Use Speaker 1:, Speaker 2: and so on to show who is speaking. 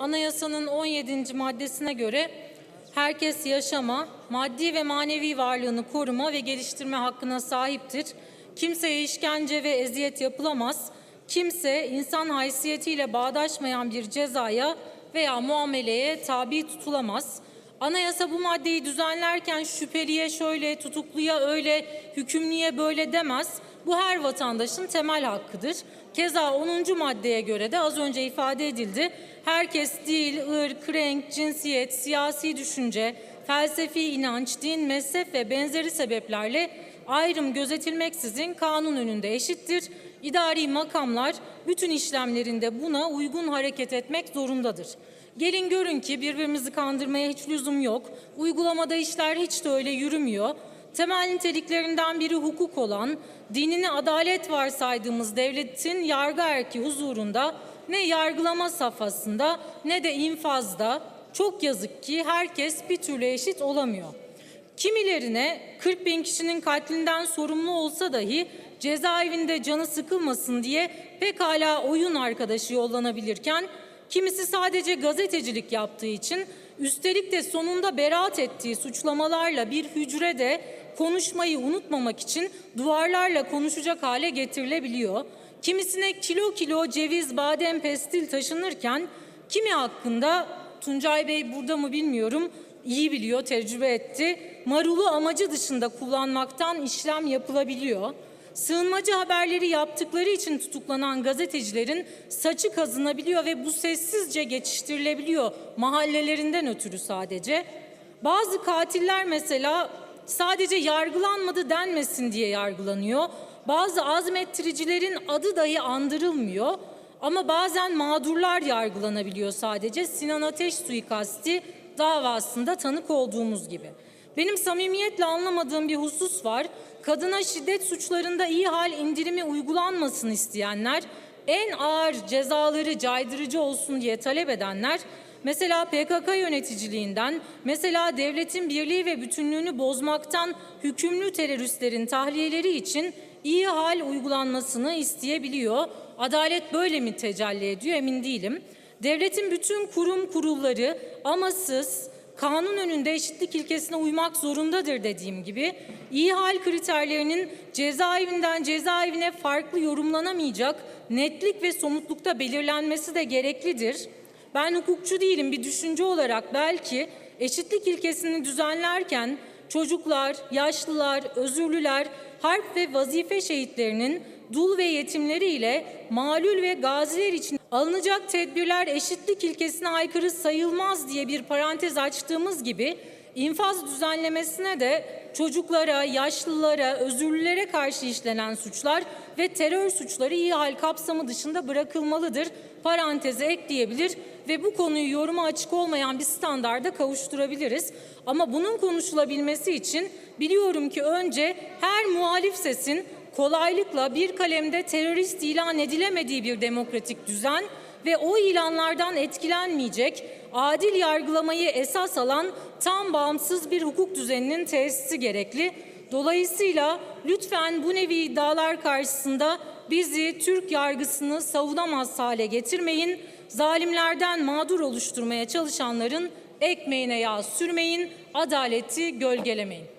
Speaker 1: anayasanın 17. maddesine göre herkes yaşama, maddi ve manevi varlığını koruma ve geliştirme hakkına sahiptir. Kimseye işkence ve eziyet yapılamaz. Kimse insan haysiyetiyle bağdaşmayan bir cezaya veya muameleye tabi tutulamaz. Anayasa bu maddeyi düzenlerken şüpheliye şöyle, tutukluya öyle, hükümlüye böyle demez. Bu her vatandaşın temel hakkıdır. Keza 10. maddeye göre de az önce ifade edildi. Herkes dil, ırk, renk, cinsiyet, siyasi düşünce, felsefi inanç, din, mezhep ve benzeri sebeplerle ayrım gözetilmeksizin kanun önünde eşittir. İdari makamlar bütün işlemlerinde buna uygun hareket etmek zorundadır. Gelin görün ki birbirimizi kandırmaya hiç lüzum yok. Uygulamada işler hiç de öyle yürümüyor. Temel niteliklerinden biri hukuk olan, dinini adalet varsaydığımız devletin yargı erki huzurunda ne yargılama safhasında ne de infazda çok yazık ki herkes bir türlü eşit olamıyor. Kimilerine 40 bin kişinin katlinden sorumlu olsa dahi cezaevinde canı sıkılmasın diye pekala oyun arkadaşı yollanabilirken kimisi sadece gazetecilik yaptığı için üstelik de sonunda beraat ettiği suçlamalarla bir hücrede konuşmayı unutmamak için duvarlarla konuşacak hale getirilebiliyor. Kimisine kilo kilo ceviz, badem, pestil taşınırken kimi hakkında Tuncay Bey burada mı bilmiyorum iyi biliyor, tecrübe etti. Marulu amacı dışında kullanmaktan işlem yapılabiliyor. Sığınmacı haberleri yaptıkları için tutuklanan gazetecilerin saçı kazınabiliyor ve bu sessizce geçiştirilebiliyor mahallelerinden ötürü sadece. Bazı katiller mesela sadece yargılanmadı denmesin diye yargılanıyor. Bazı azmettiricilerin adı dahi andırılmıyor. Ama bazen mağdurlar yargılanabiliyor sadece. Sinan Ateş suikasti davasında tanık olduğumuz gibi. Benim samimiyetle anlamadığım bir husus var. Kadına şiddet suçlarında iyi hal indirimi uygulanmasın isteyenler, en ağır cezaları caydırıcı olsun diye talep edenler, mesela PKK yöneticiliğinden, mesela devletin birliği ve bütünlüğünü bozmaktan hükümlü teröristlerin tahliyeleri için iyi hal uygulanmasını isteyebiliyor. Adalet böyle mi tecelli ediyor emin değilim. Devletin bütün kurum kurulları amasız, kanun önünde eşitlik ilkesine uymak zorundadır dediğim gibi iyi hal kriterlerinin cezaevinden cezaevine farklı yorumlanamayacak netlik ve somutlukta belirlenmesi de gereklidir. Ben hukukçu değilim bir düşünce olarak belki eşitlik ilkesini düzenlerken çocuklar, yaşlılar, özürlüler, harp ve vazife şehitlerinin dul ve yetimleriyle malul ve gaziler için alınacak tedbirler eşitlik ilkesine aykırı sayılmaz diye bir parantez açtığımız gibi infaz düzenlemesine de çocuklara, yaşlılara, özürlülere karşı işlenen suçlar ve terör suçları iyi hal kapsamı dışında bırakılmalıdır. Paranteze ekleyebilir ve bu konuyu yoruma açık olmayan bir standarda kavuşturabiliriz. Ama bunun konuşulabilmesi için biliyorum ki önce her muhalif sesin kolaylıkla bir kalemde terörist ilan edilemediği bir demokratik düzen ve o ilanlardan etkilenmeyecek, adil yargılamayı esas alan tam bağımsız bir hukuk düzeninin tesisi gerekli. Dolayısıyla lütfen bu nevi iddialar karşısında bizi Türk yargısını savunamaz hale getirmeyin. Zalimlerden mağdur oluşturmaya çalışanların ekmeğine yağ sürmeyin, adaleti gölgelemeyin.